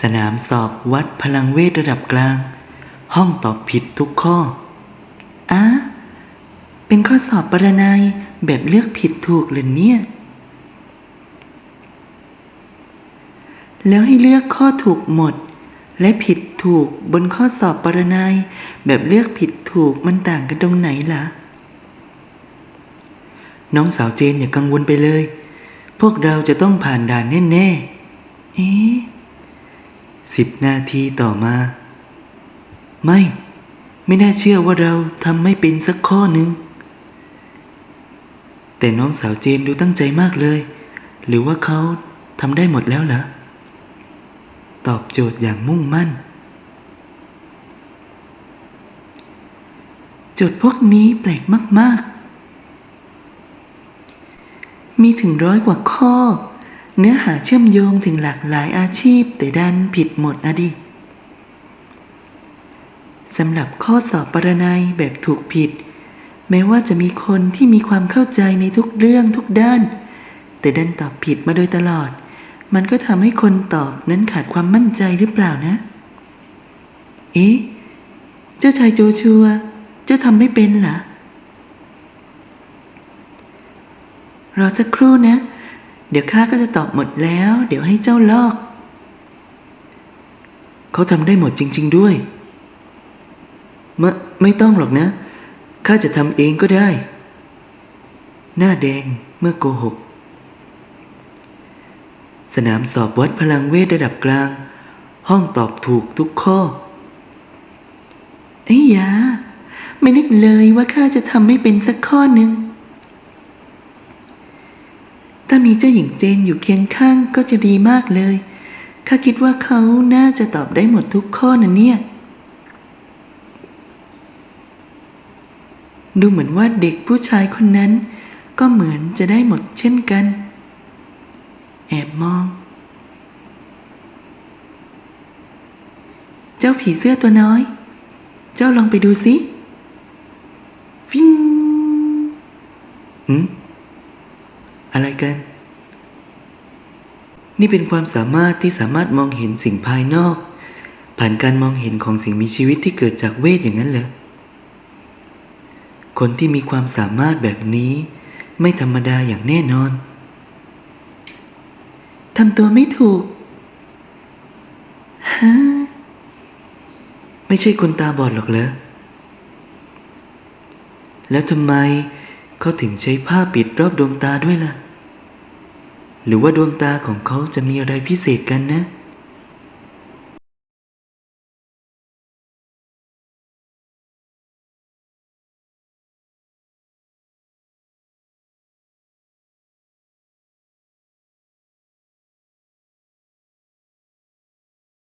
สนามสอบวัดพลังเวทระดับกลาง ห้องตอบผิดทุกข้ออะเป็นข้อสอบปรนัยแบบเลือกผิดถูกเลยเนี่ย แล้วให้เลือกข้อถูกหมด และผิดถูกบนข้อสอบปรนัยแบบเลือกผิดถูกมันต่างกันตรงไหนล่ะ น้องสาวเจนอย่ากังวลไปเลย พวกเราจะต้องผ่านด่านแน่ๆ เอ๊ะ สิบนาทีต่อมา ไม่ ไม่น่าเชื่อว่าเราทำไม่เป็นสักข้อหนึ่ง แต่น้องสาวเจนดูตั้งใจมากเลย หรือว่าเขาทำได้หมดแล้วเหรอ ตอบโจทย์อย่างมุ่งมั่น โจทย์พวกนี้แปลกมาก ๆ มีถึงร้อยกว่าข้อ เนื้อหาเชื่อมโยงถึงหลากหลายอาชีพแต่ดันผิดหมดอดิสำหรับข้อสอบปรนัยแบบถูกผิด แม้ว่าจะมีคนที่มีความเข้าใจในทุกเรื่องทุกด้าน แต่ดันตอบผิดมาโดยตลอด มันก็ทำให้คนตอบนั้นขาดความมั่นใจหรือเปล่านะ เอ๊ะ เจ้าชายโจชัว เจ้าทำไม่เป็นเหรอรอสักครู่นะ เดี๋ยวข้าก็จะตอบหมดแล้ว เดี๋ยวให้เจ้าลอก เขาทำได้หมดจริง ๆด้วยม่ไม่ต้องหรอกนะ ข้าจะทำเองก็ได้ หน้าแดงเมื่อโกหก สนามสอบวัดพลังเวทระดับกลาง ห้องตอบถูกทุกข้อไอ้ยา ไม่นึกเลยว่าข้าจะทำไม่เป็นสักข้อหนึ่ง มีเจ้าหญิงเจนอยู่เคียงข้างก็จะดีมากเลย ข้าคิดว่าเขาน่าจะตอบได้หมดทุกข้อนะเนี่ย ดูเหมือนว่าเด็กผู้ชายคนนั้น ก็เหมือนจะได้หมดเช่นกัน แอบมอง เจ้าผีเสื้อตัวน้อย เจ้าลองไปดูสิฟิงหืม อะไรกัน นี่เป็นความสามารถที่สามารถมองเห็นสิ่งภายนอก ผ่านการมองเห็นของสิ่งมีชีวิตที่เกิดจากเวทอย่างนั้นเหรอคนที่มีความสามารถแบบนี้ ไม่ธรรมดาอย่างแน่นอนทำตัวไม่ถูกฮะไม่ใช่คนตาบอดหรอกเหรอแล้วทำไม เขาถึงใช้ผ้าปิดรอบดวงตาด้วยล่ะ หรือว่าดวงตาของเขาจะมีอะไรพิเศษกันนะ